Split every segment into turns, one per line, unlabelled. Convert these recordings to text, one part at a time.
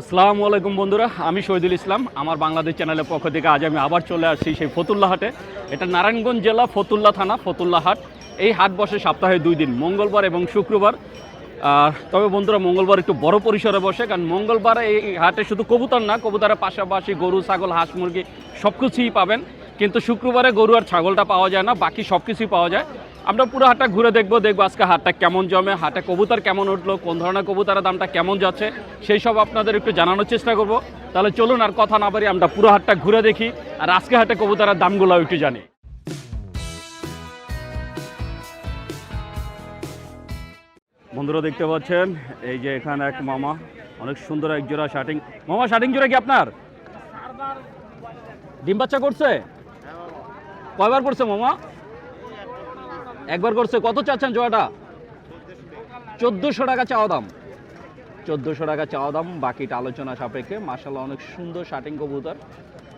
আসসালামু আলাইকুম বন্ধুরা, আমি শহীদুল ইসলাম। আমার বাংলাদেশ চ্যানেলের পক্ষ থেকে আজ আমি আবার চলে আসছি সেই ফতুল্লা হাটে। এটা নারায়ণগঞ্জ জেলা ফতুল্লা থানা, ফতুল্লা হাট। এই হাট বসে সপ্তাহে দুই দিন, মঙ্গলবার এবং শুক্রবার। আর তবে বন্ধুরা, মঙ্গলবার একটু বড় পরিসরে বসে, কারণ মঙ্গলবার এই হাটে শুধু কবুতর না, কবুতরের পাশাপাশি গরু, ছাগল, হাঁস, মুরগি সব কিছুই পাবেন। কিন্তু শুক্রবারে গরু আর ছাগলটা পাওয়া যায় না, বাকি সব কিছুই পাওয়া যায়। আমরা পুরো হাটটা ঘুরে দেখব দেখব আজকে হাটটা কেমন জমে, হাটে কবুতর কেমন উঠল, কোন ধরনের কবুতরের দামটা কেমন যাচ্ছে, সেই সব আপনাদের একটু জানানোর চেষ্টা করব। তাহলে চলুন আর কথা না পারি আমরা পুরো হাটটা ঘুরে দেখি আর আজকে হাটে কবুতরের দামগুলো একটু জানি। বন্ধুরা দেখতে পাচ্ছেন, এই যে এখানে এক মামা, অনেক সুন্দর এক জোড়া শার্টিং। মামা, শার্টিং জোড়া কি আপনার? ডিম বাচ্চা করছে? কয়বার করছে মামা? একবার করছে, কত চাচ্ছেন জোড়াটা? চোদ্দোশো টাকা চাওয়া দাম। চোদ্দোশো টাকা চাওয়া দাম, বাকিটা আলোচনা সাপেক্ষে। মাসাল্লাহ অনেক সুন্দর শার্টিং কবুতর।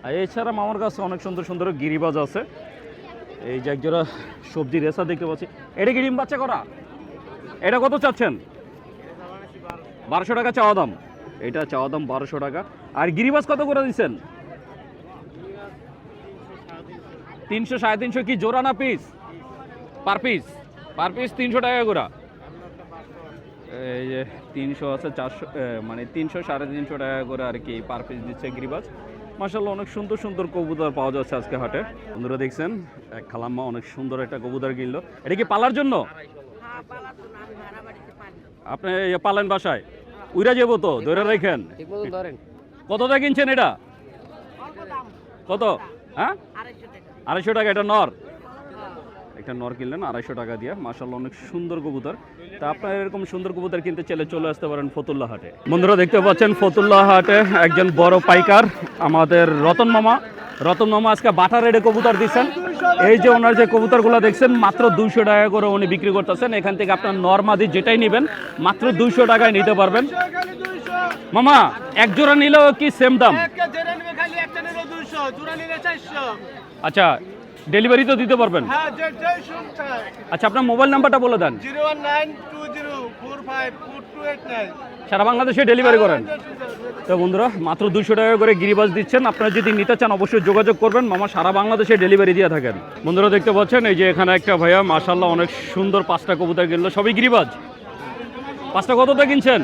আর এছাড়া মামার কাছে অনেক সুন্দর সুন্দর গিরিবাজ আছে। এই যে একজোড়া সবজি রেসা দেখতে পাচ্ছি। এটা কি ডিম বাচ্চা করা? এটা কত চাচ্ছেন? বারোশো টাকা চাওয়া দাম। এটা চাওয়া দাম বারোশো টাকা। আর গিরিবাজ কত করে দিচ্ছেন? তিনশো, সাড়ে তিনশো কি জোড়া না piece per piece per piece তিনশো টাকা করে এই যে তিনশো আছে চারশো মানে তিনশো সাড়ে তিনশো টাকা করে আর কি পার পিস দিচ্ছে গিরিবাজ। মাসাল্লাহ অনেক সুন্দর সুন্দর কবুতর পাওয়া যাচ্ছে আজকে হাটে। বন্ধুরা দেখছেন এক খালাম্মা অনেক সুন্দর একটা কবুতর কিনলো। এটা কি পালার জন্য? আপনি ইয়ে পালেন বাসায় উইরা যাব তো ধরে রেখেন। কতটা কিনছেন এটা? কত? হ্যাঁ? আড়াইশো টাকা এটা নর। একটা নর কিনলেন আড়াইশো টাকা দিয়ে। মাসাল্লাহ অনেক সুন্দর কবুতর। তা আপনার এরকম সুন্দর কবুতর কিনতে চাইলে চলে আসতে পারেন ফতুল্লা হাটে। বন্ধুরা দেখতে পাচ্ছেন ফতুল্লা হাটে একজন বড় পাইকার আমাদের রতন মামা। রতন মামা আজকে বাটা রেডে কবুতর দিচ্ছেন। এই যে ওনার যে কবুতরগুলো দেখছেন মাত্র দুইশো টাকা করে উনি বিক্রি করতেছেন। এখান থেকে আপনার নর্মাদি যেটাই নেবেন মাত্র দুইশো টাকায় নিতে পারবেন। মামা এক জোড়া নিলেও কি সেম দাম? আচ্ছা ডেলিভারি তো দিতে পারবেন?
হ্যাঁ
আচ্ছা আপনার মোবাইল নাম্বারটা বলে দেন। সারা বাংলাদেশে ডেলিভারি করেন। তো বন্ধুরা মাত্র দুশো টাকা করে গিরিবাজ দিচ্ছেন। আপনারা যদি নিতে চান অবশ্যই যোগাযোগ করবেন। মামা সারা বাংলাদেশে ডেলিভারি দিয়ে থাকেন। বন্ধুরা দেখতে পাচ্ছেন এই যে এখানে একটা ভাইয়া মাশাল্লাহ অনেক সুন্দর পাঁচটা কবুতর কিনলো। সবই গিরিবাজ? পাঁচটা কতটা কিনছেন?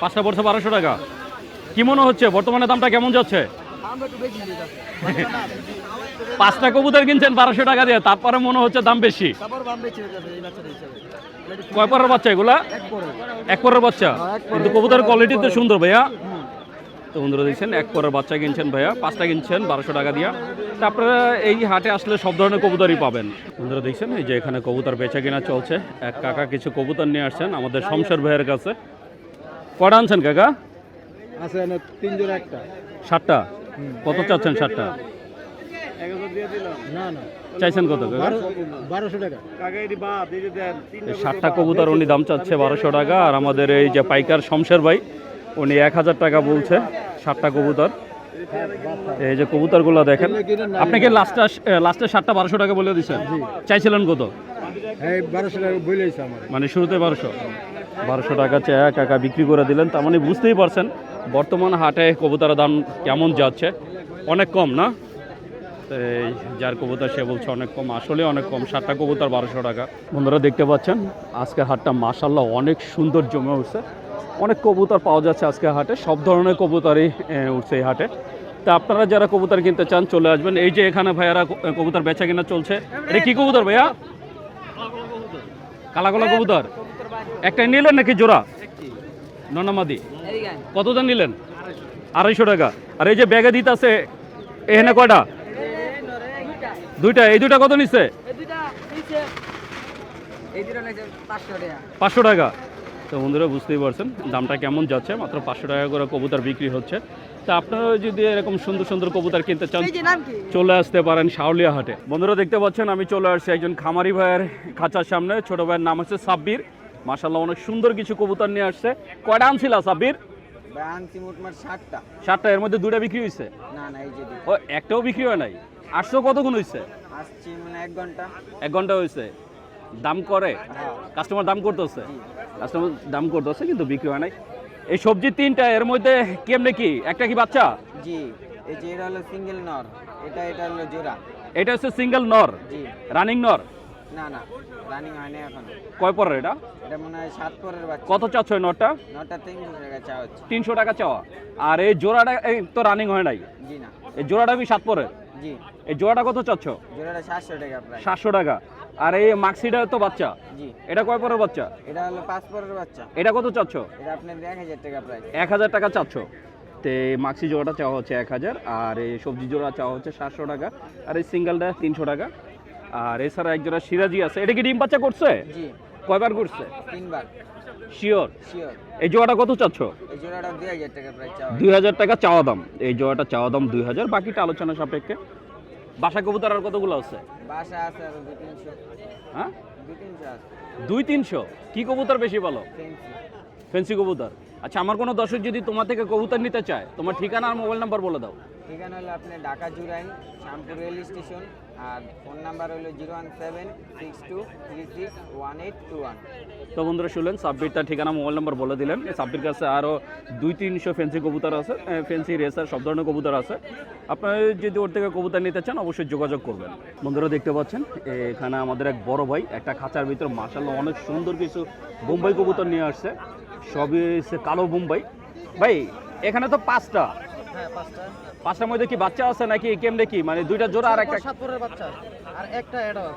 পাঁচটা
পড়ছে বারোশো টাকা। কি মনে হচ্ছে? বর্তমানে দামটা কেমন যাচ্ছে? পাঁচটা কবুতর কিনছেন বারোশো টাকা দিয়ে তারপরে মনে হচ্ছে দাম বেশি।
তারপর
কয় পরের বাচ্চা এগুলা?
এক
পরের বাচ্চা। কিন্তু কবুতর কোয়ালিটি তো সুন্দর ভাইয়া। তো বন্ধুরা দেখছেন এক পরের বাচ্চা কিনছেন ভাইয়া পাঁচটা কিনছেন বারোশো টাকা দিয়া। তা আপনারা এই হাটে আসলে সব ধরনের কবুতরই পাবেন। বন্ধুরা দেখছেন এই যে এখানে কবুতর বেচা কিনা চলছে। এক কাকা কিছু কবুতর নিয়ে আসছেন আমাদের শমশের ভাইয়ের কাছে। কটা আনছেন কাকা?
আছে তিন জোড়া একটা।
ষাটটা কত চাচ্ছেন
না
চাইছেন কত
বারোশো টাকা।
কবুতর উনি দাম চাচ্ছে বারোশো টাকা আর আমাদের এই যে পাইকার শমশের ভাই উনি এক হাজার টাকা বলছে কবুতর। এই যে কবুতরগুলো দেখেন। লাস্টটা লাস্টে বারোশো টাকা বলে দিচ্ছেন চাইছিলেন কত?
বারোশো টাকা বইলেছে
মানে শুরুতে বারোশো। বারোশো টাকা চেয়ে কাকা বিক্রি করে দিলেন, তার মানে বুঝতেই পারছেন বর্তমান হাটে কবুতরের দাম কেমন যাচ্ছে। অনেক কম না? এই যার কবুতর সে বলছে অনেক কম, আসলে অনেক কম, সাতটা কবুতর বারোশো টাকা। বন্ধুরা দেখতে পাচ্ছেন, আজকের হাটটা মাসাল্লাহ অনেক সুন্দর জমে উঠছে। অনেক কবুতর পাওয়া যাচ্ছে আজকের হাটে, সব ধরনের কবুতরই উঠছে এই হাটে। তা আপনারা যারা কবুতর কিনতে চান, চলে আসবেন। এই যে এখানে ভাইয়ারা কবুতর বেচা কিনা চলছে, এটা কী কবুতর ভাইয়া? কালাগোলা কালা কবুতর। একটা নিলেন নাকি জোড়া? ননামাদি। কতজন নিলেন? আড়াইশো টাকা। আর এই যে ব্যাগে দিতে আছে এখানে কয়টা? দুইটা। এই দুইটা কত নিচ্ছে পাঁচশো টাকা। তো বন্ধুরা বুঝতেই পারছেন দামটা কেমন যাচ্ছে? মাত্র পাঁচশো টাকা করে কবুতর বিক্রি হচ্ছে। তা আপনারা যদি এরকম সুন্দর সুন্দর কবুতর কিনতে চান চলে আসতে পারেন শাওলিয়া হাটে। বন্ধুরা দেখতে পাচ্ছেন আমি চলে আসছি একজন খামারি ভাইয়ের খাঁচার সামনে। ছোট ভাইয়ের নাম হচ্ছে সাব্বির। মাসাল্লাহ অনেক সুন্দর কিছু কবুতর নিয়ে আসছে। কয়টা আনছিল সাব্বির?
আনছি মোটমাট ষাটটা
সাতটা। এর মধ্যে দুটা বিক্রি হয়েছে
না না এই যে
ও একটাও বিক্রি হয় নাই? আটশো কতক্ষণ হয়েছে
আসছি মানে এক ঘণ্টা।
এক ঘণ্টা হয়েছে দাম করে?
হ্যাঁ।
কাস্টমার দাম করতেছে? কাস্টমার দাম করতেছে কিন্তু বিক্রি হয় নাই। এই সবজি তিনটা এর মধ্যে কেমনে কি? একটা কি বাচ্চা?
জি এই যে এটা হলো সিঙ্গেল নর। এটা এটা হলো জোড়া।
এটা হচ্ছে সিঙ্গেল নর?
জি।
রানিং নর?
না না। রানিং হয়নি এখনও।
কয় পরের এটা?
এটা মনে হয় সাত পরের বাচ্চা।
কত চাচ্ছ এই
নটা তিনশো টাকা চা হচ্ছে।
তিনশো টাকা চাওয়া। আর এই জোড়াটা এই তো রানিং হয় নাই?
জি না।
এই জোড়াটা বি সাত পরে
জি।
এই জোড়াটা কত চাচ্ছ?
জোড়াটা সাতশো টাকা প্রায়।
সাতশো টাকা। আর এই মাক্সিটা তো বাচ্চা?
জি।
এটা কয় পরের বাচ্চা?
এটা হলো পাঁচ পরের বাচ্চা।
এটা কত চাচ্ছ?
এটা আপনার এক হাজার টাকা প্রায়।
এক হাজার টাকা চাচ্ছ। তো মাক্সি জোড়াটা চাওয়া হচ্ছে এক হাজার। আর এই সবজি জোড়া চাওয়া হচ্ছে সাতশো টাকা। আর এই সিঙ্গেলটা তিনশো টাকা। আর এছাড়া এক জোড়া সিরাজি আছে। এটা কি ডিম বাচ্চা করছে?
জি।
কয়বার করছে?
তিনবার।
শিওর এই জোড়াটা কত চাচ্ছ?
দুই হাজার টাকা
চাওয়া দাম। এই জোড়াটা চাওয়া দাম দুই হাজার বাকিটা আলোচনা সাপেক্ষে। বাসা কবুতর আর কতগুলো আছে?
বাসা আছে আরও দুই তিনশো।
হ্যাঁ?
দুই তিনশো
কি কবুতর বেশি বলো?
ফেন্সি
কবুতর। আচ্ছা আমার কোনো দর্শক যদি তোমার থেকে কবুতর নিতে চায় তোমার ঠিকানা আর মোবাইল নাম্বার বলে দাও।
ঠিকানা হলো আপনার ঢাকা জুরাইন শ্যামপুর রেল স্টেশন আর ফোন নাম্বার হলো zero one seven six two three six one eight two one.
তো বন্ধুরা শুনলেন সাব্বির তার ঠিকানা মোবাইল নাম্বার বলে দিলেন। সাব্বির কাছে আরও দুই তিনশো ফেন্সি কবুতর আছে ফেন্সি রেসার সব ধরনের কবুতর আছে। আপনারা যদি ওর থেকে কবুতর নিতে চান অবশ্যই যোগাযোগ করবেন। বন্ধুরা দেখতে পাচ্ছেন এখানে আমাদের এক বড় ভাই একটা খাঁচার ভিতর মাসাল্লাহ অনেক সুন্দর কিছু বোম্বাই কবুতর নিয়ে আসছে। সবই কালো বোম্বাই। ভাই এখানে তো পাঁচটা।
হ্যাঁ পাঁচটা।
পাঁচটার মধ্যে কি বাচ্চা আছে নাকি কেমনে কি? মানে দুইটা জোড়া আর একটা
সাত পরের বাচ্চা। আর একটা অ্যাডাল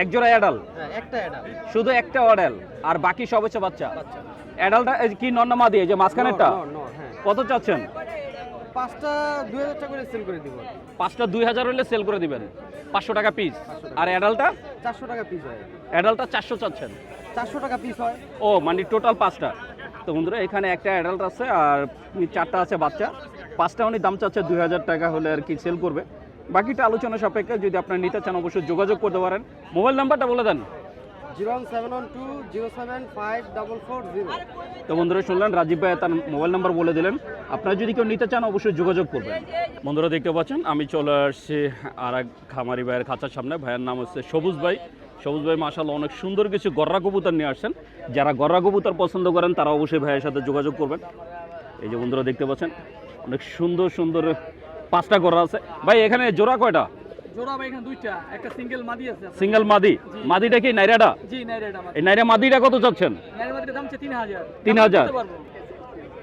এক জোড়া অ্যাডাল
একটা অ্যাডাল
শুধু একটা অ্যাডাল আর বাকি সব হচ্ছে বাচ্চা? অ্যাডালটা কি নন্নামা দিয়ে যে মাঝখানেরটা?
হ্যাঁ।
কত চাচ্ছেন?
পাঁচটা দুই হাজার টাকা করে সেল করে দিব।
পাঁচটা দুই হাজার হলে সেল করে দিবেন। পাঁচশো টাকা পিস আর অ্যাডালটা
চারশো টাকা পিস হয়।
অ্যাডালটা চারশো চাচ্ছেন।
চারশো টাকা পিস হয়।
ও মানে টোটাল পাঁচটা। তো বন্ধুরা এখানে একটা অ্যাডাল্ট আছে আর চারটা আছে বাচ্চা। পাঁচটা উনি দাম চাচ্ছে দুই হাজার টাকা হলে আর কি সেল করবে। বাকিটা আলোচনা সাপেক্ষে যদি আপনার নিতে চান অবশ্যই যোগাযোগ করতে পারেন। মোবাইল নাম্বারটা বলে দেন। তো বন্ধুরা শুনলেন রাজীব ভাই তার মোবাইল নাম্বার বলে দিলেন। আপনারা যদি কেউ নিতে চান অবশ্যই যোগাযোগ করবেন। বন্ধুরা দেখতে পাচ্ছেন আমি চলে আসছি আর এক খামারি ভাইয়ের খাঁচার সামনে। ভাইয়ের নাম হচ্ছে সবুজ ভাই। সবুজ ভাই মাসাল্লাহ অনেক সুন্দর কিছু গররা কবুতর নিয়ে আসছেন। যারা গররা কবুতর পছন্দ করেন তারা অবশ্যই ভাইয়ের সাথে যোগাযোগ করবেন। এই যে বন্ধুরা দেখতে পাচ্ছেন অনেক সুন্দর সুন্দর পাঁচটা গররা আছে। ভাই এখানে জোড়া কয়টা?
জোড়া ভাই এখানে দুইটা। একটা সিঙ্গেল মাদি আছে
সিঙ্গেল মাদি। মাদিটা কি নাইরাটা?
জি নাইরেটা
এই নাইরা মাদিটা কত চাচ্ছেন?
নাইরের মাদিটার দাম হচ্ছে তিন হাজার
3000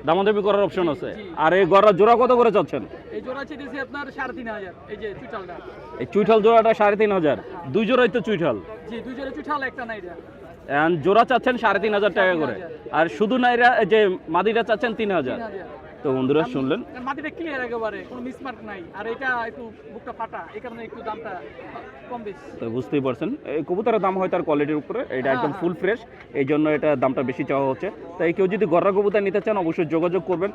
দামাদামি করার অপশন আছে। আর এই গররা জোড়া কত করে চাচ্ছেন?
এই জোড়া চেয়েছি আপনার সাড়ে তিন হাজার এই যে চুইটালটা
এই চুইঠাল জোড়াটা সাড়ে তিন হাজার দুই জোড়াই তো চুইঠাল।
জি দুই জোড়া চুইটাল একটা নাইরা।
জোড়া চাচ্ছেন সাড়ে তিন হাজার টাকা করে। আর শুধু নাইরা যে মাদিটা চাচ্ছেন তিন হাজার তো বন্ধুরা শুনলেন।
মাটিটা ক্লিয়ার একেবারে কোনো মিসমার্ক নাই। আর এটা একটু বুকটা ফাটা এই কারণে একটু দামটা কম বেশি।
তো বুঝতেই পারছেন। এই কবুতরের দাম হয় তার কোয়ালিটির উপরে এটা একদম
হ্যাঁ,
ফুল ফ্রেশ এই জন্য এটা দামটা বেশি চাওয়া হচ্ছে। তাই কেউ যদি গররা কবুতর নিতে চান অবশ্যই যোগাযোগ করবেন।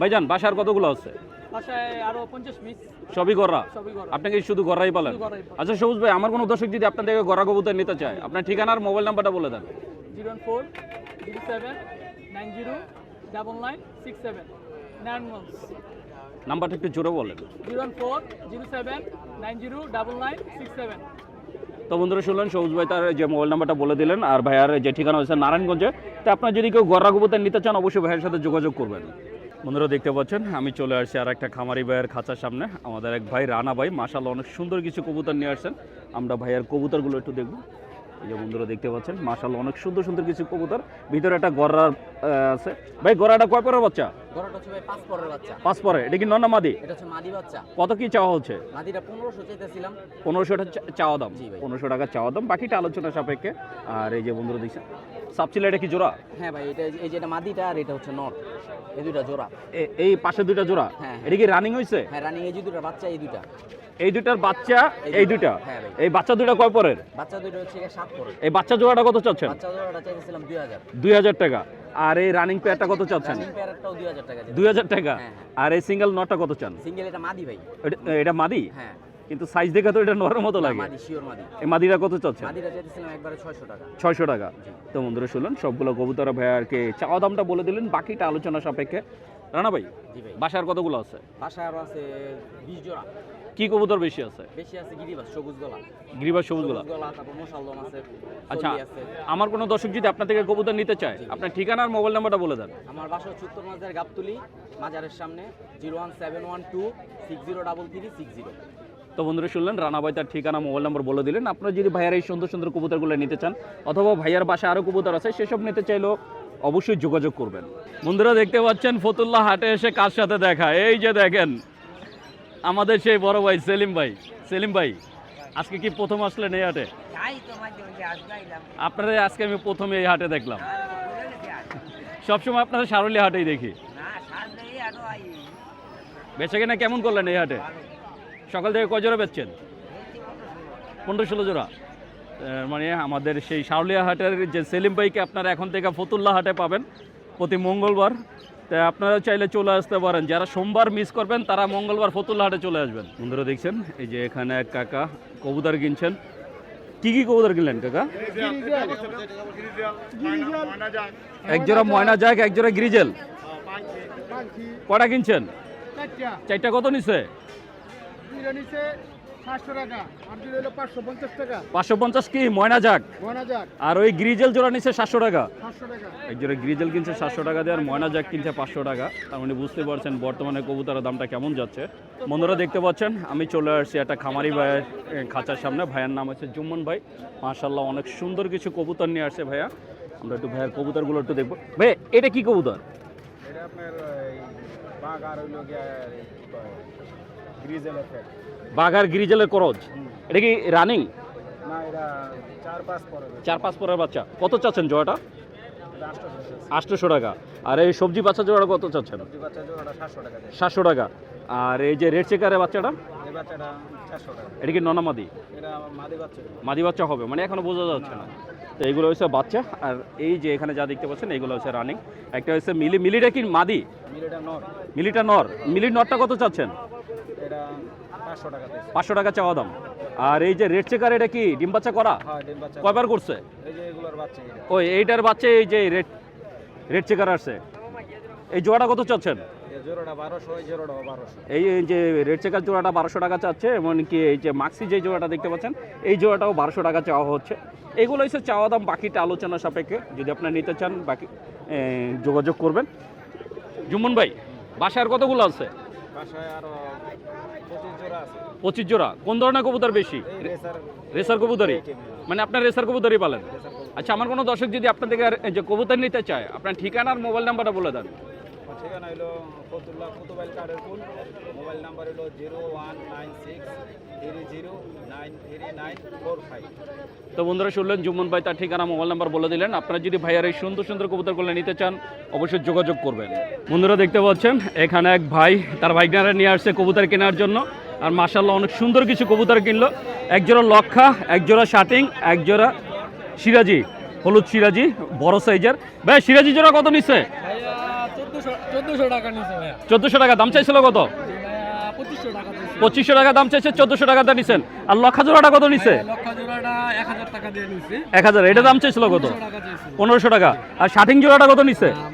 ভাইজান বাসার কতগুলো আছে? সবই
সবই
আপনাকে শুধু গররাই পালেন? আচ্ছা সবুজ ভাই আমার কোনো দর্শক যদি আপনার থেকে গররা কবুতর নিতে চায় আপনার ঠিকানা আর মোবাইল নাম্বারটা বলে দেন।
Zero four zero seven nine zero double nine six seven.
নাম্বারটা একটু জোরে বলেন।
Zero one four zero seven nine zero double nine six seven.
তো বন্ধুরা শুনলেন সবুজ ভাই তার যে মোবাইল নাম্বারটা বলে দিলেন আর ভাইয়ার যে ঠিকানা হয়েছে নারায়ণগঞ্জে। তো আপনার যদি কেউ গররা কবুতর নিতে চান অবশ্যই ভাইয়ের সাথে যোগাযোগ করবেন। বন্ধুরা দেখতে পাচ্ছেন আমি চলে আসছি আর একটা খামারি ভাইয়ের খাঁচার সামনে। আমাদের এক ভাই রানা ভাই মাসাল্লাহ অনেক সুন্দর কিছু কবুতর নিয়ে আসছেন। আমরা ভাইয়ের কবুতরগুলো একটু দেখব। এই যে বন্ধুরা দেখতে পাচ্ছেন মাসাল্লাহ অনেক সুন্দর সুন্দর কিছু কবুতর। ভিতরে একটা গড়ার আছে। ভাই গড়াটা কয় পরের বাচ্চা?
গরুটা হচ্ছে ভাই পাঁচ পরের বাচ্চা।
পাঁচ পরে। এটা কি নন্না মাদি?
এটা হচ্ছে মাদি বাচ্চা।
কত কি চাওয়া হচ্ছে?
মাদিটা পনেরোশো চাইতেছিলাম।
পনেরোশো টাকা চা- চাওয়া দাম। টাকা চাওয়া দাম। বাকিটা আলোচনা সাপেক্ষে। আর এই যে বন্ধুরা দেখছেন সাবচিলা এটা কি জোড়া?
হ্যাঁ ভাই এটা এই যেটা মাদিটা আর এটা হচ্ছে নর। এই দুইটা জোড়া।
এই পাশে দুইটা জোড়া?
হ্যাঁ,
এটা কি রানিং হয়েছে
হ্যাঁ রানিং এই দুটা বাচ্চা এই দুইটা।
এই দুইটার বাচ্চা এই দুইটা।
হ্যাঁ
এই বাচ্চা দুইটা কয় পরের?
বাচ্চা দুইটা হচ্ছে গিয়ে সাত পরে
এই বাচ্চা জোড়াটা কত চাচ্ছেন?
বাচ্চা জোড়াটা হাজার।
দুই হাজার টাকা। আর এই রানিং পেয়ারটা কত চাচ্ছেন?
রানিং দুই হাজার টাকা
টাকা।
হ্যাঁ,
আর এই সিঙ্গেল নটটা কত চান?
সিঙ্গেল এটা মাদি ভাই।
এটা মাদি?
হ্যাঁ।
কিন্তু সাইজ দেখে তো এটা নরের মতো লাগে। এই মাদিটা কত
একবারে ছয়শো টাকা।
তো বন্ধুরা শুনলেন সবগুলো কবুতর ভাইয়ারকে চাওয়া দামটা বলে দিলেন বাকিটা আলোচনা সাপেক্ষে। রানা ভাই
জি ভাই।
বাসার কতগুলো আছে?
বাসায় আরও আছে বিশ জোড়া।
কি কবুতর বেশি আছে?
বেশি আছে গিরিবাস সবুজ গলা।
সবুজগুলো
সবুজ গলা। তারপর মুসালদম আছে
আচ্ছা আমার কোনো দর্শক যদি আপনার থেকে কবুতর নিতে চায় আপনার ঠিকানা আর মোবাইল নাম্বারটা বলে দেন।
আমার বাসা হচ্ছে উত্তর মাজার গাবতুলি মাজারের সামনে zero one seven one two six zero double three six zero.
তো বন্ধুরা শুনলেন রানাবাই তার ঠিকানা মোবাইল নাম্বার বলে দিলেন। আপনারা যদি ভাইয়ার এই সুন্দর সুন্দর কবুতরগুলো নিতে চান অথবা ভাইয়ার বাসায় আরও কবুতর আছে সেসব নিতে চাইলেও অবশ্যই যোগাযোগ করবেন। বন্ধুরা দেখতে পাচ্ছেন ফতুল্লাহ হাটে এসে কার সাথে দেখা? এই যে দেখেন আমাদের সেই বড় ভাই সেলিম ভাই। সেলিম ভাই আজকে কি প্রথম আসলেন এই হাটে? আপনারা আজকে আমি প্রথমে এই হাটে দেখলাম। সবসময় আপনারা সারলি হাটেই দেখি। বেচা কিনা কেমন করলেন এই হাটে? সকাল থেকে কয় জোড়া বেচছেন? পনেরো ষোলো জোড়া। মানে আমাদের সেই শাওলিয়া হাটের যে সেলিম ভাইকে আপনারা এখন থেকে ফতুল্লা হাটে পাবেন প্রতি মঙ্গলবার। তাই আপনারা চাইলে চলে আসতে পারেন। যারা সোমবার মিস করবেন, তারা মঙ্গলবার ফতুল্লা হাটে চলে আসবেন। বন্ধুরা দেখছেন, এই যে এখানে এক কাকা কবুতর কিনছেন। কি কি কবুতর কিনলেন কাকা? একজোড়া ময়না যাক একজোড়া গ্রিজেল। কটা কিনছেন? চারটা কত নিছে?
নিচে সাতশো টাকা আর
ওই গ্রিজেল জোড়া নিচ্ছে সাতশো টাকা। এক জোড়া গ্রিজেল কিনছে সাতশো টাকা দিয়ে আর ময়না জ্যাক কিনছে পাঁচশো টাকা। তার মানে বুঝতে পারছেন বর্তমানে কবুতরের দামটা কেমন যাচ্ছে। বন্ধুরা দেখতে পাচ্ছেন আমি চলে আসছি একটা খামারি ভাইয়ের খাঁচার সামনে। ভাইয়ের নাম হচ্ছে জুম্মন ভাই। মাশাল্লাহ অনেক সুন্দর কিছু কবুতর নিয়ে আসছে ভাইয়া। আমরা একটু ভাইয়ের কবুতরগুলো একটু দেখব। ভাই এটা কি কবুতর?
এটা আপনার
বাঘার গ্রিজেলের করজ। এটা কি রানিং?
চার পাঁচ
পরের বাচ্চা। কত চাচ্ছেন জোড়াটা?
আটশো
আটশোশো টাকা। আর এই সবজি বাচ্চা জোড়া কত চাচ্ছেন?
সাতশো টাকা
আর এই যে রেড চেকারের বাচ্চাটা? এটা কি ননামাদি
মাদি বাচ্চা।
মাদি বাচ্চা হবে মানে এখনও বোঝা যাচ্ছে না। তো এইগুলো হচ্ছে বাচ্চা। আর এই যে এখানে যা দেখতে পাচ্ছেন এইগুলো হচ্ছে রানিং। একটা হচ্ছে মিলি মিলিটা কি মাদি?
মিলিটা নর।
মিলিটা নর। মিলির নরটা কত চাচ্ছেন?
পাঁচশো টাকা
চাওয়া দাম। আর এই যে রেড চেকার এটা কি? ডিম বাচ্চা করা?
হ্যাঁ
কয়বার করছে? ওই এইটার বাচ্চা এই যে রেড রেড চেকার আসছে। এই জোড়াটা কত চাচ্ছেন?
এই
যে রেড চেকার জোড়াটা বারোশো টাকা চাচ্ছে এমনকি এই যে মাক্সি যে জোড়াটা দেখতে পাচ্ছেন এই জোড়াটাও বারোশো টাকা চাওয়া হচ্ছে। এগুলো হচ্ছে চাওয়া দাম বাকিটা আলোচনা সাপেক্ষে। যদি আপনারা নিতে চান বাকি যোগাযোগ করবেন। জুম্মন ভাই বাসার কতগুলো আছে?
বাসায় আরও পঁচিশ জোড়া আছে
পঁচিশ জোড়া। কোন ধরনের কবুতর বেশি?
রেসার
রেসার কবুতরই? মানে আপনার রেসার কবুতরই পালেন? আচ্ছা আমার কোনো দর্শক যদি আপনার থেকে আর- যে কবুতর নিতে চায় আপনার ঠিকানা আর মোবাইল নাম্বারটা বলে দেন।
ঠিকানা হলো ফতুল্লাহ কুতুবাইল কার্ডের পুল। মোবাইল নাম্বার হলো zero one nine six three zero nine three nine four five.
তো বন্ধুরা শুনলেন জুম্মন ভাই তার ঠিকানা মোবাইল নাম্বার বলে দিলেন। আপনারা যদি ভাইয়ার এই সুন্দর সুন্দর কবুতরগুলো নিতে চান অবশ্যই যোগাযোগ করবেন। বন্ধুরা দেখতে পাচ্ছেন এখানে এক ভাই তার ভাইগনারা নিয়ে আসছে কবুতর কেনার জন্য। আর মাসাল্লাহ অনেক সুন্দর কিছু কবুতর কিনলো। একজোড়া লক্ষা একজোড়া শাটিং একজোড়া সিরাজি হলুদ সিরাজি বড় সাইজের। ভাই সিরাজি জোড়া কত নিচ্ছে
চোদ্দশো টাকা
দাম চাইছিল কত?
পঁচিশশো টাকা দিচ্ছে
পঁচিশশো টাকা দাম চাইছে চোদ্দোশো টাকা দাম নিছেন। আর লক্ষা জোড়াটা কত নিচ্ছে
এক হাজার
এক এটা দাম চাইছিল কত?
পনেরোশো টাকা
আর শাটিং জোড়াটা কত নিচ্ছে
হ্যাঁ,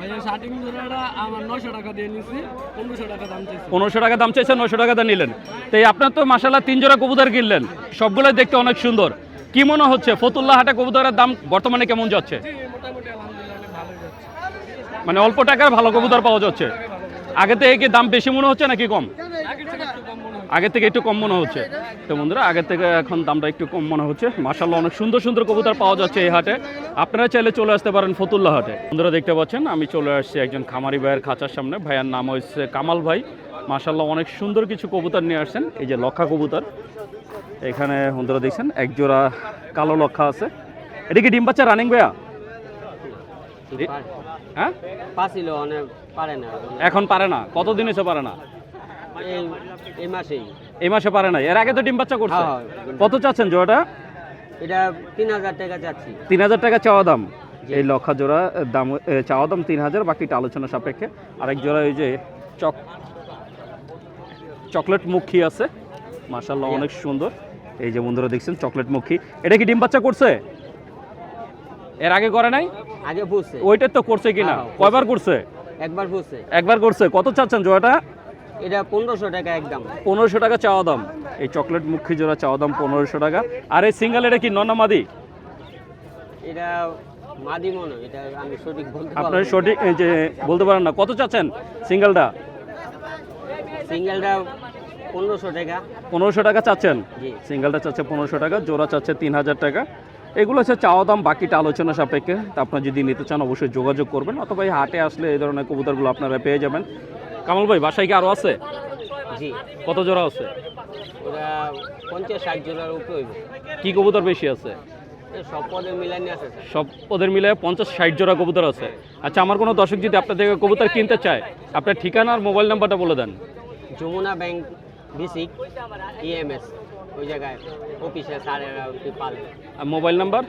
পনেরোশো টাকা দাম চাইছি।
নশো টাকা দাম নিলেন। তো এই আপনার তো মাসাল্লাহ তিন জোড়া কবুতর কিনলেন। সবগুলো দেখতে অনেক সুন্দর। কি মনে হচ্ছে ফতুল্লা হাটে কবুতরের দাম বর্তমানে কেমন যাচ্ছে। মানে অল্প টাকার ভালো কবুতর পাওয়া যাচ্ছে। আগে থেকে কি দাম বেশি মনে হচ্ছে নাকি কম?
আগের থেকে একটু কম মনে
হচ্ছে। তো বন্ধুরা আগের থেকে এখন দামটা একটু কম মনে হচ্ছে। মাসাল্লাহ অনেক সুন্দর সুন্দর কবুতর পাওয়া যাচ্ছে এই হাটে। আপনারা চাইলে চলে আসতে পারেন ফতুল্লা হাটে। বন্ধুরা দেখতে পাচ্ছেন আমি চলে আসছি একজন খামারি ভাইয়ের খাঁচার সামনে। ভাইয়ার নাম হচ্ছে কামাল ভাই। মাসাল্লাহ অনেক সুন্দর কিছু কবুতর নিয়ে আসছেন। এই যে লক্ষা কবুতর। এখানে বন্ধুরা দেখছেন এক জোড়া কালো লক্ষা আছে। এটা কি ডিম বাচ্চা রানিং ভাইয়া? হ্যাঁ?
পারে না।
এখন পারে না। কতদিন এসে পারে না?
এই মাসেই।
এই মাসে পারে না এর আগে তো ডিম বাচ্চা করছে।
হ্যাঁ,
কত চাচ্ছেন জোড়াটা?
এটা তিন হাজার টাকা চাচ্ছি।
তিন হাজার টাকা চাওয়া দাম। এই লক্ষা জোড়া দাম চাওয়া দাম তিন হাজার বাকিটা আলোচনা সাপেক্ষে। আরেক জোড়া এই যে চক চকলেট মুখী আছে। মাশাল্লাহ অনেক সুন্দর। এই যে বন্ধুরা দেখছেন চকলেট মুখী। এটা কি ডিম বাচ্চা করছে? এর আগে করে নাই?
আগে বুঝছে
ওইটার তো করছে কিনা?
হ্যাঁ, করছে।
কয়বার করছে?
একবার বুঝছে
একবার করছে। কত চাচ্ছেন জোড়াটা?
এটা পনেরোশো টাকা একদম
পনেরোশো টাকা চাওয়া দাম। এই চকলেট মুখী জোড়া চাওয়া দাম পনেরোশো টাকা। আর এই সিঙ্গেল এটা কি নন্না মাদি?
এটা মাদি মনে এটা আমি সঠিক বলতে
আপনার সঠিক এই যে বলতে পারেন না। কত চাচ্ছেন সিঙ্গেলটা?
সিঙ্গেলটা পনেরোশো টাকা।
পনেরোশো টাকা চাচ্ছেন? সিঙ্গেলটা চাচ্ছে পনেরোশো টাকা জোড়া চাচ্ছে তিন হাজার টাকা। এগুলো হচ্ছে চাওয়া দাম বাকিটা আলোচনা সাপেক্ষে। তা আপনার যদি নিতে চান অবশ্যই যোগাযোগ করবেন অথবা এই হাটে আসলে এই ধরনের কবুতরগুলো আপনারা পেয়ে যাবেন। কামাল ভাই বাসায় কি আরও আছে?
জি।
কত জোড়া আছে?
ওরা পঞ্চাশ ষাট জনের উপরে হইব।
কি কবুতর বেশি আছে?
সব পদে মিলানি আছে
সব ওদের মিলে পঞ্চাশ ষাট জোড়া কবুতর আছে। আচ্ছা আমার কোনো দর্শক যদি আপনার থেকে কবুতর কিনতে চায় আপনার ঠিকানা আর মোবাইল নাম্বারটা বলে দেন।
যমুনা ব্যাংক বিসিক ইএমএস ওই জায়গায় অফিসে স্যারেরা পালে
আর মোবাইল নাম্বার?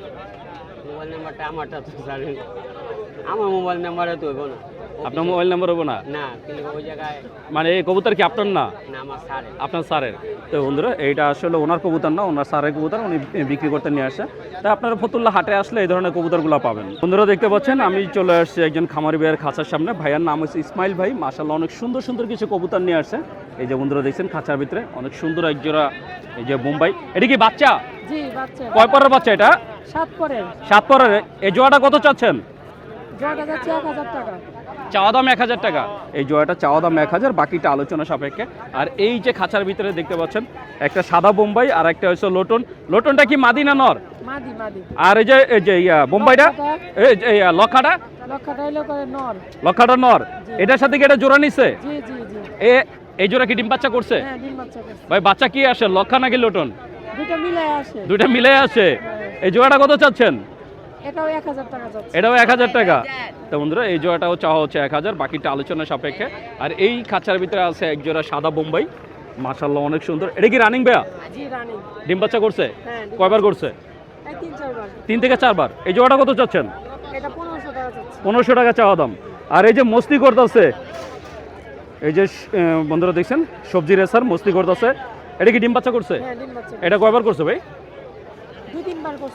মোবাইল নাম্বারটা আমারটা তো স্যার আমার মোবাইল নাম্বারে তো হইব না।
আপনার মোবাইল নাম্বার হবে না?
না কিন্তু ওই জায়গায়
মানে এই কবুতর কি আপনার না?
না আমার স্যারের।
আপনার স্যারের। তো বন্ধুরা এইটা আসলে ওনার কবুতর না ওনার স্যারের কবুতর উনি বিক্রি করতে নিয়ে আসে। তাই আপনারা ফতুল্লা হাটে আসলে এই ধরনের কবুতরগুলো পাবেন। বন্ধুরা দেখতে পাচ্ছেন আমি চলে আসছি একজন খামারি ভাইয়ের খাঁচার সামনে। ভাইয়ার নাম হচ্ছে ইসমাইল ভাই। মাসাল্লাহ অনেক সুন্দর সুন্দর কিছু কবুতর নিয়ে আসছে এই যে বন্ধুরা দেখছেন খাঁচার ভিতরে অনেক সুন্দর এক জোড়া এই যে বোম্বাই। এটা কি বাচ্চা?
জি বাচ্চা।
কয় পরের বাচ্চা এটা?
সাত পরের।
সাত পরের। এই জোড়াটা কত চাচ্ছেন?
জোড়াটা যাচ্ছে এক হাজার টাকা।
চাওয়া দাম এক হাজার টাকা। এই জোড়াটা চাওয়া দাম এক হাজার বাকিটা আলোচনা সাপেক্ষে। আর এই যে খাঁচার ভিতরে দেখতে পাচ্ছেন একটা সাদা বোম্বাই আর একটা হচ্ছে লোটন। লোটনটা কি মাদি না নর? আর এই যে এই যে বোম্বাইটা? এই লক্ষাটা?
লক্ষাটা নর।
এটার সাথে কি এটা জোড়া নিছে? এই জোড়া কি ডিম বাচ্চা করছে?
হ্যাঁ ডিম বাচ্চা করছে।
ভাই বাচ্চা কি আসে লক্ষা নাকি লোটন?
মিলে আসে।
দুইটা মিলে আসে। এই জোড়াটা কত চাচ্ছেন?
এটাও এক হাজার টাকা
এটাও এক হাজার টাকা। তো বন্ধুরা এই জোড়াটাও চাওয়া হচ্ছে এক হাজার বাকিটা আলোচনা সাপেক্ষে। আর এই খাঁচার ভিতরে আছে এক জোড়া সাদা বোম্বাই। মাশাল্লাহ অনেক সুন্দর। এটা কি রানিং ভাইয়া? ডিম বাচ্চা করছে?
হ্যাঁ
কয়বার করছে?
তিন
থেকে চারবার। এই জোড়াটা কত চাচ্ছেন?
পনেরোশো টাকা
চাওয়া দাম। আর এই যে মস্তি করতেছে এই যে বন্ধুরা দেখছেন সবজি রেসার মস্তি করতেছে। এটা কি ডিম বাচ্চা করছে?
হ্যাঁ
এটা কয়বার করছে ভাই?
দুই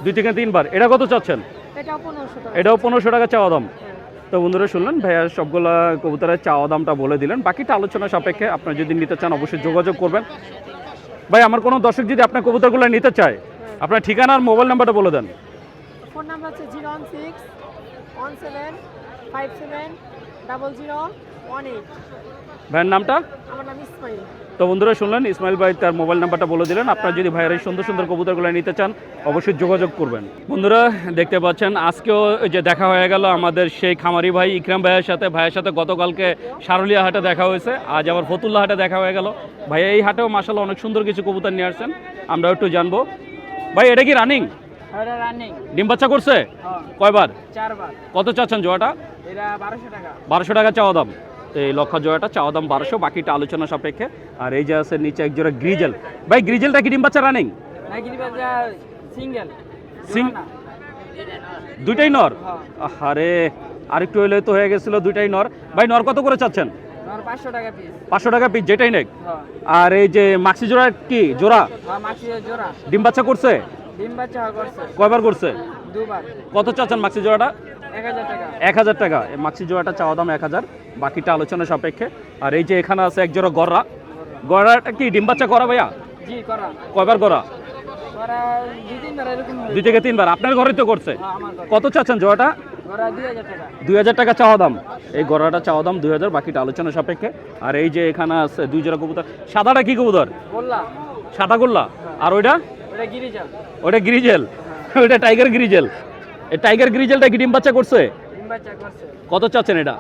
দুই থেকে তিনবার। এটা কত চাচ্ছেন?
এটাও পনেরোশো টাকা।
চাওয়া দাম। তো বন্ধুরা শুনলেন ভাইয়া সবগুলা কবুতরের চাওয়া দামটা বলে দিলেন। বাকিটা আলোচনা সাপেক্ষে আপনার যদি নিতে চান অবশ্যই যোগাযোগ করবেন। ভাই আমার কোনো দর্শক যদি আপনার কবুতরগুলো নিতে চায় আপনার ঠিকানা আর মোবাইল নাম্বারটা বলে দেন।
ফোন নাম্বার হচ্ছে zero one six one seven five seven double zero
ভাইয়ের নামটা? তো বন্ধুরা শুনলেন ইসমাইল ভাই তার মোবাইল নাম্বারটা বলে দিলেন। আপনারা যদি ভাইয়ের এই সুন্দর সুন্দর কবুতরগুলো নিতে চান অবশ্যই যোগাযোগ করবেন। বন্ধুরা দেখতে পাচ্ছেন আজকেও যে দেখা হয়ে গেল আমাদের সেই খামারি ভাই ইকরাম ভাইয়ের সাথে। ভাইয়ের সাথে গতকালকে সারুলিয়া হাটে দেখা হয়েছে আজ আবার ফতুল্লা হাটে দেখা হয়ে গেল। ভাই এই হাটেও মাসাল্লাহ অনেক সুন্দর কিছু কবুতর নিয়ে আসছেন আমরা একটু জানব। ভাই এটা কি রানিং? ডিম বাচ্চা করছে?
হ্যাঁ।
কয়বার? কত চাচ্ছেন জোয়াটা?
বারোশো টাকা
চাওয়া দাম। এই লক্ষা জোয়াটা চাওয়া দাম বারোশো বাকিটা আলোচনা সাপেক্ষে। আর এই যে আছে নিচে এক জোড়া গ্রিজেল। ভাই গ্রিজেলটা কি ডিম বাচ্চা রানিং?
সিঙ্গেল?
দুইটাই নর?
হ্যাঁ।
আরে আরেকটু হইলে তো হয়ে গেছিল দুইটাই নর। ভাই নর কত করে চাচ্ছেন?
পাঁচশো টাকা পিস
যেটাই নেক।
হ্যাঁ।
আর এই যে মাক্সি জোড়া কি? জোড়া?
জোড়া।
ডিম বাচ্চা করছে?
ডিম বাচ্চা করছে।
কয়বার করছে? কত চাচ্ছেন মাক্সি জোড়াটা?
এক হাজার টাকা।
মাক্সি জোড়াটা চাওয়া দাম এক হাজার। বাকিটা আলোচনা সাপেক্ষে। আর এই যে এখানে আছে এক জোড়া গররা। গড়াটা কি ডিম বাচ্চা করা ভাইয়া? কয়বার করা?
দুই
থেকে তিনবার। আপনার ঘরে তো করছে।
হ্যাঁ,
কত চাচ্ছেন জোড়াটা?
দুই হাজার টাকা।
চাওয়া দাম। এই গড়াটা চাওয়া দাম দুই হাজার। বাকিটা আলোচনা সাপেক্ষে। আর এই যে এখানে আছে দুই জোড়া কবুতর। সাদাটা কি কবুতর? সাদা গোল্লা। আর ওইটা? ওইটা গ্রিজেল। ওইটা টাইগার গ্রিজেল। টাইগার গ্রিজেলটা কি ডিম বাচ্চা করছে? কত চাচ্ছেন এটা?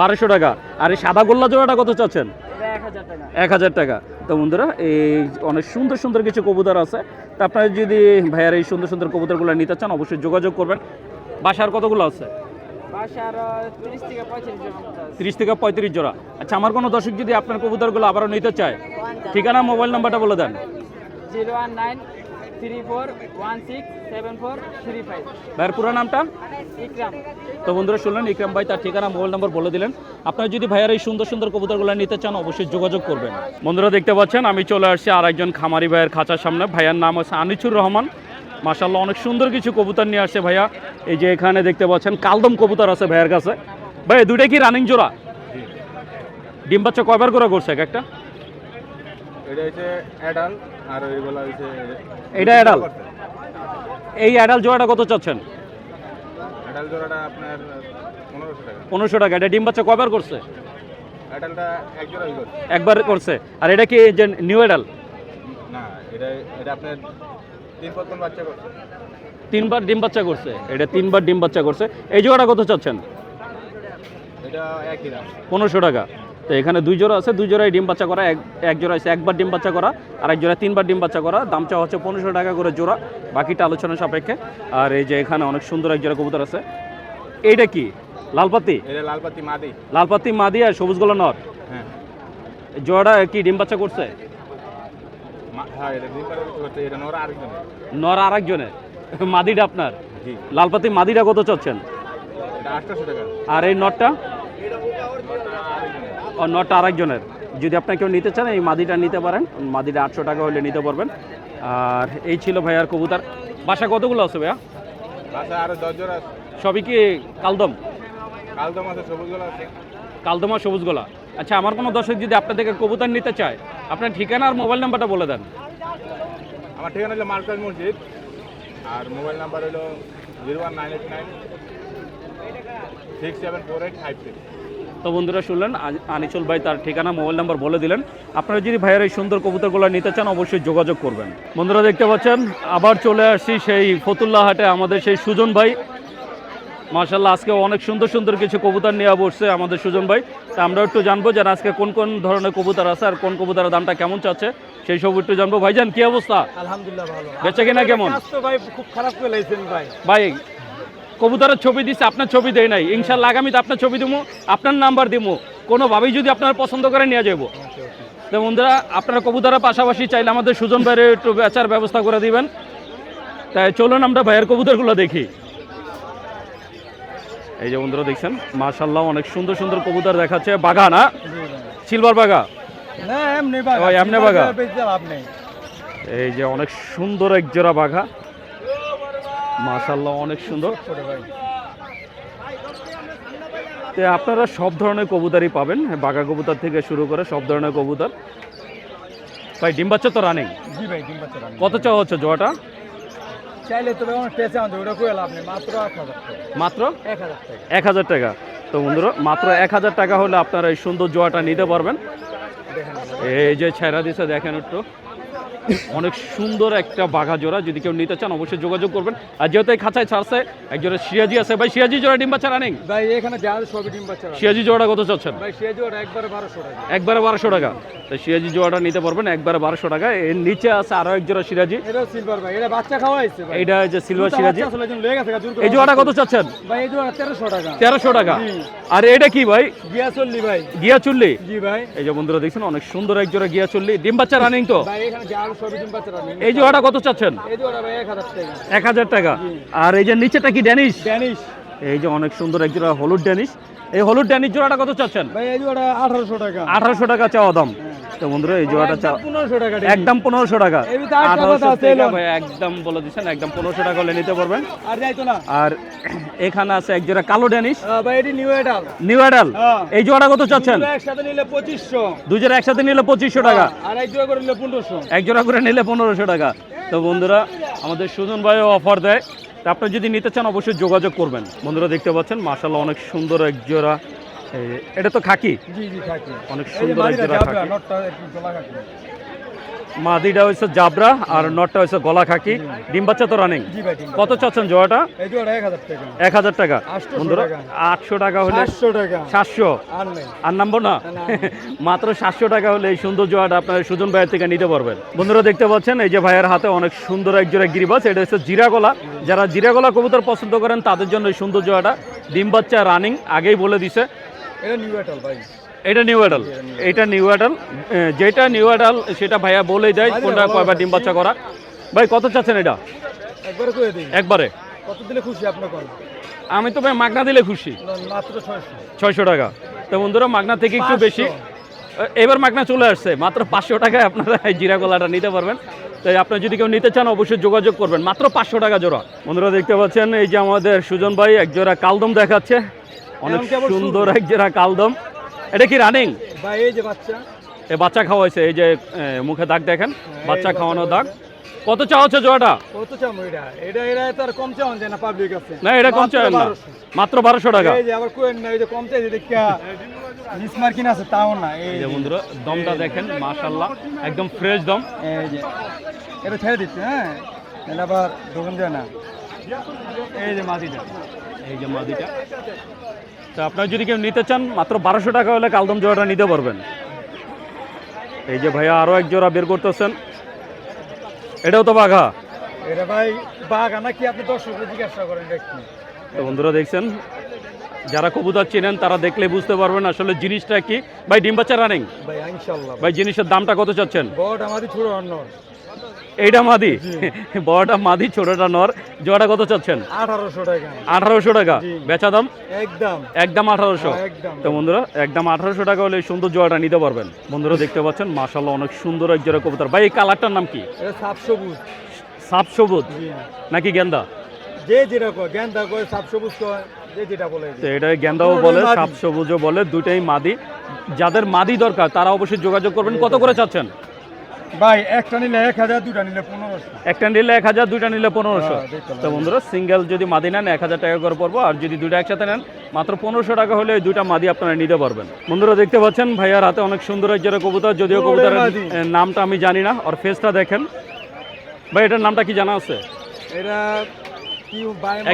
বারোশো টাকা।
আর এই সাদা গোল্লা জোড়াটা কত চাচ্ছেন?
এক হাজার টাকা।
তো বন্ধুরা এই অনেক সুন্দর সুন্দর কিছু কবুতর আছে। তা আপনারা যদি ভাইয়ার এই সুন্দর সুন্দর কবুতরগুলো নিতে চান অবশ্যই যোগাযোগ করবেন। বাসার কতগুলো আছে?
বাসার তিরিশ থেকে পঁয়ত্রিশ জন মতো আছে।
তিরিশ থেকে পঁয়ত্রিশ জোড়া। আচ্ছা আমার কোনো দর্শক যদি আপনার কবুতরগুলো আবারও নিতে চায় ঠিকানা মোবাইল নাম্বারটা বলে দেন।
Zero one nine three four one six seven four three five
ভাইয়ের পুরো নামটা?
ইকরাম।
তো বন্ধুরা শুনলেন ইকরাম ভাই তার ঠিকানা মোবাইল নাম্বার বলে দিলেন। আপনারা যদি ভাইয়ার এই সুন্দর সুন্দর কবুতরগুলো নিতে চান অবশ্যই যোগাযোগ করবেন। বন্ধুরা দেখতে পাচ্ছেন আমি চলে আসছি আর একজন খামারি ভাইয়ের খাঁচার সামনে। ভাইয়ার নাম হচ্ছে আনিছুর রহমান। মাশাল্লাহ অনেক সুন্দর কিছু কবুতর নিয়ে আসছে ভাইয়া। এই যে এখানে দেখতে পাচ্ছেন কালদম কবুতর আছে ভাইয়ের কাছে। ভাই দুটাই কি রানিং জোড়া? ডিম বাচ্চা কয়বার করে করছে এক একটা?
এটা হচ্ছে অ্যাডাল আর ওইগুলো হচ্ছে
এটা অ্যাডাল? এই অ্যাডাল জোড়াটা কত চাচ্ছেন?
অ্যাডাল জোড়াটা আপনার পনেরোশো টাকা।
পনেরোশো টাকা। এটা ডিম বাচ্চা কয়বার করছে?
অ্যাডালটা
একবার করছে। আর এটা কি যে নিউ অ্যাডাল?
না এটা এটা আপনার তিন পত্তন বাচ্চা করছে?
তিনবার ডিম বাচ্চা করছে। এটা তিনবার ডিম বাচ্চা করছে। এই জোড়াটা কত চাচ্ছেন?
এটা একই দাম।
পনেরোশো টাকা। তো এখানে দুই জোড়া আছে দুই জোড়ায় ডিম বাচ্চা করা এক এক জোড়া আছে একবার ডিম বাচ্চা করা আর এক জোড়া তিনবার ডিম বাচ্চা করা। দামটা হচ্ছে পনেরোশো টাকা করে জোড়া। বাকিটা আলোচনা সাপেক্ষে। আর এই যে এখানে অনেক সুন্দর এক জোড়া কবুতর আছে। এইটা কি? লালপাতি?
লালপাতি মাদি।
লালপাতি মাদি আর সবুজ গোলা নর?
হ্যাঁ।
জোড়াটা কি ডিম বাচ্চা করছে?
হ্যাঁ নোরা
আর একজনের মাদিটা আপনার? লালপাতি মাদিটা কত চাচ্ছেন? আর এই নটটা
নটা
নটটা আরেকজনের। যদি আপনার কেউ নিতে চান এই মাদিটা নিতে পারেন। মাদিটা আটশো টাকা হলে নিতে পারবেন। আর এই ছিল ভাইয়ার কবুতর। বাসা কতগুলো আছে ভাইয়া? সবই কি কালদম?
কালদম আছে সবুজগুলো আছে।
কালদমা সবুজ গোলা আচ্ছা আমার কোনো দর্শক যদি আপনার থেকে কবুতর নিতে চায় আপনার ঠিকানা আর মোবাইল নাম্বারটা বলে দেন।
আমার ঠিকানা হলো মার্কাজ মসজিদ। আর মোবাইল নাম্বার হলো zero one nine eight nine six seven four eight five six.
তো বন্ধুরা শুনলেন আনিচুল ভাই তার ঠিকানা মোবাইল নাম্বার বলে দিলেন। আপনারা যদি ভাইয়ের এই সুন্দর কবুতরগুলো নিতে চান অবশ্যই যোগাযোগ করবেন। বন্ধুরা দেখতে পাচ্ছেন আবার চলে আসছি সেই ফতুল্লা হাটে আমাদের সেই সুজন ভাই। মার্শাল্লাহ আজকে অনেক সুন্দর সুন্দর কিছু কবুতর নিয়ে বসছে আমাদের সুজন ভাই। তা আমরা একটু জানব যে আজকে কোন কোন ধরনের কবুতর আছে আর কোন কবুতরের দামটা কেমন চাচ্ছে সেই সব একটু জানব। ভাইজান কি অবস্থা?
আলহামদুলিল্লাহ ভালো।
বেচে কিনা কেমন?
ভাই খুব খারাপ করে ভাই।
ভাই কবুতরের ছবি দিচ্ছে আপনার ছবি দেয় নাই। ইনশাল্লাহ আগামীতে আপনার ছবি দিব আপনার নাম্বার দিব কোনোভাবেই যদি আপনারা পছন্দ করে নিয়ে যাব তো বন্ধুরা আপনারা কবুতরের পাশাপাশি চাইলে আমাদের সুজন ভাইয়ের একটু বেচার ব্যবস্থা করে দিবেন। তাই চলুন আমরা ভাইয়ের কবুতরগুলো দেখি। এই যে বন্ধুরা দেখছেন মাশাল্লাহ অনেক সুন্দর সুন্দর কবুতর দেখাচ্ছে। বাঘা না? সিলভার বাঘা?
এমনি
বাঘা। এই যে অনেক সুন্দর এক জোড়া বাঘা। মাশাল্লাহ অনেক সুন্দর। তো আপনারা সব ধরনের কবুতরই পাবেন বাঘা কবুতর থেকে শুরু করে সব ধরনের কবুতর। ভাই ডিম বাচ্চা তো রানিং?
জি ভাই ডিম বাচ্চা
কত চাওয়া হচ্ছে জোয়াটা?
চাইলে তো আমার টেসে আনতে ওটা করে লাভ নেই মাত্র এক হাজার টাকা।
মাত্র?
এক হাজার টাকা।
এক হাজার টাকা। তো বন্ধুরা মাত্র এক হাজার টাকা হলে আপনারা এই সুন্দর জোয়াটা নিতে পারবেন। এই যে ছেড়া দিছে দেখেন একটু। অনেক সুন্দর একটা বাঘা জোড়া যদি কেউ নিতে চান অবশ্যই যোগাযোগ করবেন। আর যেহেতু এই খাঁচায় ছাড়ছে এক জোড়া সিরাজি আছে। ভাই সিরাজি জোড়া ডিম বাচ্চা রানিং?
ভাই এখানে যা সবই ডিম বাচ্চা রাখে।
সিরাজি জোড়াটা কত চাচ্ছেন?
ভাই সেজু ওটা একবারে বারোশো টাকা।
একবারে বারোশো টাকা। তো সিরাজি জোড়াটা নিতে পারবেন একবারে বারোশো টাকা। এর নিচে আছে আরও এক জোড়া সিরাজি।
এটাও সিলভার ভাই এটা বাচ্চা খাওয়াইছে ভাই।
এইটা যে সিলভার সিরাজি। এই জোড়াটা কত চাচ্ছেন?
ভাই এই জোড়া তেরোশো টাকা।
তেরোশো টাকা। আর এটা কি ভাই?
গিয়া চললি ভাই।
গিয়া চুল্লি
জি ভাই।
এই যে বন্ধুরা দেখছেন অনেক সুন্দর এক জোড়া গিয়া চুল্লি ডিম বাচ্চা রানিং তো?
ভাই এখানে
এই জোড়াটা কত চাচ্ছেন?
এক হাজার টাকা।
আর এই যে নিচেটা কি ড্যানিশ?
ড্যানিশ।
এই যে অনেক সুন্দর এক জোড়া হলুদ ড্যানিশ। এই হলুদ ড্যানিশ জোড়াটা কত চাচ্ছেন?
এই আঠারোশো টাকা।
আঠারোশো টাকা চাওয়া দাম। তো বন্ধুরা এই জোড়াটা চা
পনেরোশো টাকা
একদম পনেরোশো টাকা।
এই ভিতরে আটটা কথা
1800
আছে,
টাকা।
এলাম।
ভাই একদম বলে দিচ্ছেন একদম পনেরোশো টাকা হলে নিতে পারবেন।
আর যাইতো না।
আর এখানে আছে এক জোড়া কালো ড্যানিশ।
আহ, ভাই এটি নিউ এডাল
নিউ অ্যাডাল
হ্যাঁ।
এই জোড়াটা কত চাচ্ছেন?
একসাথে নিলে পঁচিশশো।
দুই জোড়া একসাথে নিলে পঁচিশশো টাকা।
আর এক জোড়া করে নিলে পনেরোশো।
এক জোড়া করে নিলে পনেরোশো টাকা। তো বন্ধুরা আমাদের সুজন ভাইও অফার দেয়। তা আপনি যদি নিতে চান অবশ্যই যোগাযোগ করবেন। বন্ধুরা দেখতে পাচ্ছেন মাশাল্লাহ অনেক সুন্দর এক জোড়া এটা তো খাকি?
জি জি থাকি
অনেক সুন্দর
মাদিটা
খাকি।
গলা
হচ্ছে জাবরা আর নটটা হচ্ছে গলা খাকি। ডিম বাচ্চা তো রানিং কত চাচ্ছেন জোড়াটা?
এক হাজার টাকা।
এক হাজার টাকা।
800
বন্ধুরা আটশো টাকা হলে সাতশো
আর
নামবো না। মাত্র সাতশো টাকা হলে এই সুন্দর জোয়াটা আপনার সুজন ভাইয়ের থেকে নিতে পারবেন। বন্ধুরা দেখতে পাচ্ছেন এই যে ভাইয়ের হাতে অনেক সুন্দর এক জোড়া গিরিবাস। এটা হচ্ছে জিরা গলা যারা জিরাগলা কবুতর পছন্দ করেন তাদের জন্য এই সুন্দর জোয়াটা ডিম বাচ্চা রানিং আগেই বলে দিছে।
এটা নিউ এডাল ভাই।
এটা নিউ অ্যাডাল এটা নিউ অ্যাডাল যেটা নিউ অ্যাডাল সেটা ভাইয়া বলে দেয় কোনটা কয়বার ডিম বাচ্চা করা। ভাই কত চাচ্ছেন এটা?
একবারে করে
একবারে।
কত দিলে খুশি আপনার কোন
আমি তো ভাই মাগনা দিলে খুশি।
মাত্র ছয়শো।
ছয়শো টাকা। তো বন্ধুরা মাগনা থেকে একটু বেশি। এবার মাগনা চলে আসছে। মাত্র পাঁচশো টাকায় আপনারা এই জিরা কলাটা নিতে পারবেন। তাই আপনার যদি কেউ নিতে চান অবশ্যই যোগাযোগ করবেন। মাত্র পাঁচশো টাকা জোড়া। বন্ধুরা দেখতে পাচ্ছেন এই যে আমাদের সুজন ভাই এক জোড়া কালদম দেখাচ্ছে। অনেক সুন্দর এক জোড়া কালদম। এটা কি রানিং?
ভাই এই যে বাচ্চা।
এই বাচ্চা খাওয়াইছে এই যে মুখে দাগ দেখেন বাচ্চা খাওয়ানো দাগ। কত চা হচ্ছে জোয়াটা?
কত চাম এটা? কম যায় না পাবলিক আছে।
না এটা কম
মাত্র
না। মাত্র বারোশো টাকা।
এই যে আবার কোয়েন না এই যে কম দেখা মিস মার্কিন আছে তাও না। এই
যে বন্ধুরা দমটা দেখেন মাশাল্লাহ একদম ফ্রেশ দম।
এই যে এটা ছেড়ে দিচ্ছে হ্যাঁ। তাহলে আবার দোকান যায় না। এই যে মাটিটা
এই যে মাদিটা। তো আপনারা যদি কেউ নিতে চান মাত্র বারোশো টাকা হলে কালদম জোড়াটা নিতে পারবেন। এই যে ভাইয়া আরও এক জোড়া বের করতেছেন। এটাও তো বাঘা।
এটা ভাই বাঘা নাকি আপনি দর্শককে জিজ্ঞাসা করেন
তো বন্ধুরা দেখছেন যারা কবুতর চেনেন তারা দেখলে বুঝতে পারবেন আসলে জিনিসটা কি। ভাই ডিম বাচ্চা রানিং
ভাই
ভাই জিনিসের দামটা কত চাচ্ছেন?
বড় আমাদের ছোট অন্য।
এইটা মাদি? বড়টা মাদি ছোটটা নর। জোড়াটা কত চাচ্ছেন?
আঠারোশো টাকা।
আঠারোশো টাকা। বেচা দাম?
একদম।
একদম আঠারোশো।
হ্যাঁ,
তো বন্ধুরা একদম আঠারোশো টাকা হলে সুন্দর জোড়াটা নিতে পারবেন। বন্ধুরা দেখতে পাচ্ছেন মাশাল্লাহ অনেক সুন্দর এক জোড়া কবুতর। ভাই এই কালারটার নাম কি?
এটা সাপ সবুজ
সাপ সবুজ নাকি গেন্দা?
যে যেটা কয় গেন্দা কয় সাপ সবুজ কয় যে যেটা বলে
তো এটা গেন্দাও বলে
মাদি।
সাপ সবুজও বলে দুটাই মাদি। যাদের মাদি দরকার তারা অবশ্যই যোগাযোগ করবেন। কত করে চাচ্ছেন?
ভাই একটা নিলে এক হাজার দুটা নিলে পনেরোশো।
একটা নিলে এক হাজার দুইটা নিলে পনেরোশো।
হ্যাঁ,
তো বন্ধুরা সিঙ্গেল যদি মাদি নেন এক হাজার টাকা করে পড়ব আর যদি দুইটা একসাথে নেন মাত্র পনেরোশো টাকা হলে এই দুইটা মাদি আপনারা নিতে পারবেন। বন্ধুরা দেখতে পাচ্ছেন ভাইয়ার হাতে অনেক সুন্দর এক জোড়া কবুতর যদিও
ওরে
কবুতরের নামটা আমি জানি না আর ফেসটা দেখেন। ভাই এটার নামটা কি জানা আছে?
এটা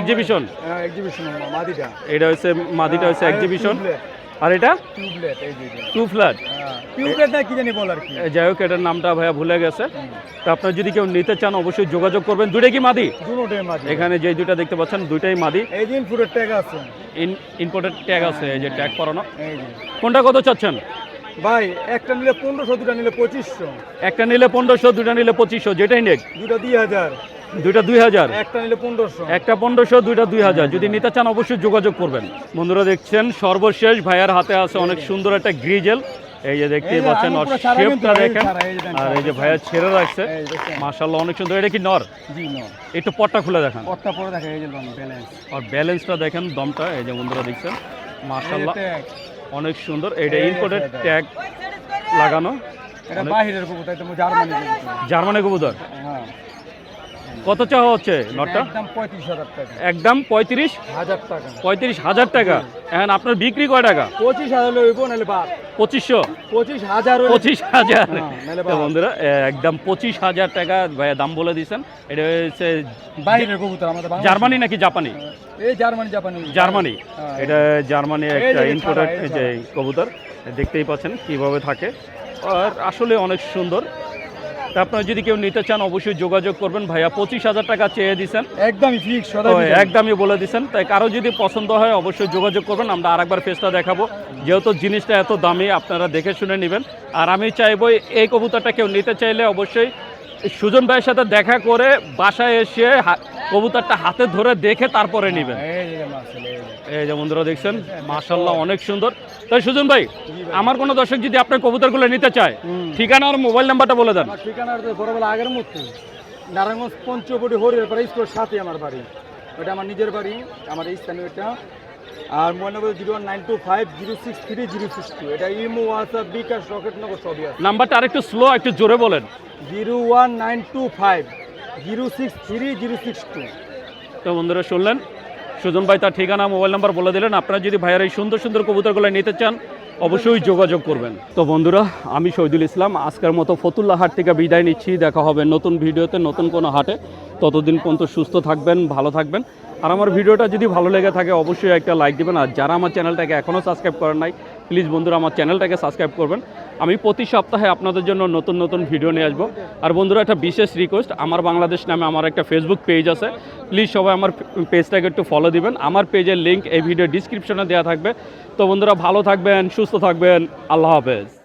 Exhibition?
হ্যাঁ এক্সিবিশন মাদিটা।
এটা হচ্ছে মাদিটা হচ্ছে এক্সিবিশন
টিউবলেট
আর এটা? টু ফ্ল্যাট
না কি জানি বল আর কি
যাই হোক এটার নামটা ভাইয়া ভুলে গেছে। তো আপনার যদি কেউ নিতে চান অবশ্যই যোগাযোগ করবেন। দুইটা কি মাদি? এখানে যে দুইটা দেখতে পাচ্ছেন দুইটাই মাদি।
এই দিন ফুটের ট্যাগ আছে।
ইম্পোর্টেড ট্যাগ আছে এই যে ট্যাগ করানো কোনটা কত চাচ্ছেন?
ভাই একটা নিলে পনেরোশো দুটা নিলে পঁচিশশো।
একটা নিলে পনেরোশো দুইটা নিলে পঁচিশশো যেটাই নেক।
দুটা দুই হাজার।
দুইটা দুই হাজার
একটা নিলে পনেরোশো
একটা পনেরোশো দুইটা দুই হাজার যদি নিতে চান অবশ্যই যোগাযোগ করবেন বন্ধুরা দেখছেন সর্বশেষ ভাইয়ার হাতে আছে অনেক সুন্দর একটা গ্রিজেল এই যে দেখতেই পাচ্ছেন শেপটা দেখেন আর এই যে ভাইয়া ছেড়ে রাখছে মাশাল্লাহ অনেক সুন্দর এটা কি নর একটু পটটা খুলে দেখান
পটটা পরে দেখা এই যে ব্যালেন্স
আর ব্যালেন্সটা দেখেন দমটা এই যে বন্ধুরা দেখছেন মাশাল্লাহ অনেক সুন্দর এটা ইম্পোর্টেড ট্যাগ লাগানো
এটা বাহিরের কবুতর এটা জার্মানি কবুতর
জার্মানি কবুতর
হ্যাঁ
কত চাওয়া হচ্ছে নটটা?
একদম পঁয়ত্রিশ হাজার টাকা।
পঁয়ত্রিশ?
হাজার টাকা।
এখন আপনার বিক্রি কয় টাকা?
পঁচিশ হাজার লইব নাহলে বাদ।
পঁচিশশো?
পঁচিশ হাজার
পঁচিশ হাজার।
হ্যাঁ।
বন্ধুরা একদম পঁচিশ হাজার টাকা দাম বলে দিয়েছেন। এটা হচ্ছে
বাহিরের কবুতর আমাদের
জার্মানি নাকি জাপানি?
এই জার্মানি জাপানি।
জার্মানি।
হ্যাঁ,
এটা জার্মানি একটা
যে
ইম্পোর্টেড যে কবুতর দেখতেই পাচ্ছেন কীভাবে থাকে। আর আসলে অনেক সুন্দর। আপনারা যদি কেউ নিতে চান অবশ্যই যোগাযোগ করবেন। ভাইয়া পঁচিশ হাজার টাকা চেয়ে দিচ্ছেন
একদমই ফিক্স
একদমই বলে দিচ্ছেন তাই কারও যদি পছন্দ হয় অবশ্যই যোগাযোগ করবেন। আমরা আরেকবার ফেসটা দেখাবো। যেহেতু জিনিসটা এত দামি আপনারা দেখে শুনে নেবেন। আর আমি চাইব এই কবুতরটা কেউ নিতে চাইলে অবশ্যই সুজন ভাইয়ের সাথে দেখা করে বাসায় এসে কবুতরটা হাতে ধরে দেখে তারপরে নেবেন।
এই যে
বন্ধুরা দেখছেন মাশাল্লাহ অনেক সুন্দর। তাই সুজন ভাই আমার কোনো দর্শক যদি আপনার কবুতরগুলো নিতে চায়। ঠিকানা আর মোবাইল নাম্বারটা বলে দেন।
বড়বেলা আগের মতো নারায়ণগঞ্জ পঞ্চবটি হরিয়ার পাড়া স্কুলের সাথে আমার বাড়ি। ওটা আমার নিজের বাড়ি আমার এই স্থানীয় এটা। আর mobile number zero one nine two five zero six three zero six two. এটা imo WhatsApp bKash rocket Nagad সবই আছে।
নাম্বারটা আরেকটু স্লো একটু জোরে বলেন।
Zero one nine two five. Zero six three zero six two.
তো বন্ধুরা শুনলেন? সুজন ভাই তার ঠিকানা, মোবাইল নাম্বার বলে দিলেন। আপনারা যদি ভাইয়ের এই সুন্দর সুন্দর কবুতরগুলো নিতে চান, অবশ্যই যোগাযোগ করবেন। তো বন্ধুরা, আমি শহীদুল ইসলাম, আজকের মতো ফতুল্লা হাট থেকে বিদায় নিচ্ছি। দেখা হবে নতুন ভিডিওতে, নতুন কোনো হাটে। ততদিন পর্যন্ত সুস্থ থাকবেন, ভালো থাকবেন। আর আমার ভিডিওটা যদি ভালো লেগে থাকে, অবশ্যই একটা লাইক দিবেন। আর যারা আমার চ্যানেলটাকে এখনও সাবস্ক্রাইব করেন নাই প্লিজ বন্ধুরা আমার চ্যানেলটাকে সাবস্ক্রাইব করবেন। আমি প্রতি সপ্তাহে আপনাদের জন্য নতুন নতুন ভিডিও নিয়ে আসব। আর বন্ধুরা, একটা বিশেষ রিকোয়েস্ট আমার বাংলাদেশ নামে আমার একটা ফেসবুক পেজ আছে। প্লিজ সবাই আমার পেজটাকে একটু ফলো দিবেন। আমার পেজের লিঙ্ক এই ভিডিও ডিসক্রিপশনে দেওয়া থাকবে। তো বন্ধুরা, ভালো থাকবেন, সুস্থ থাকবেন। আল্লাহ হাফেজ।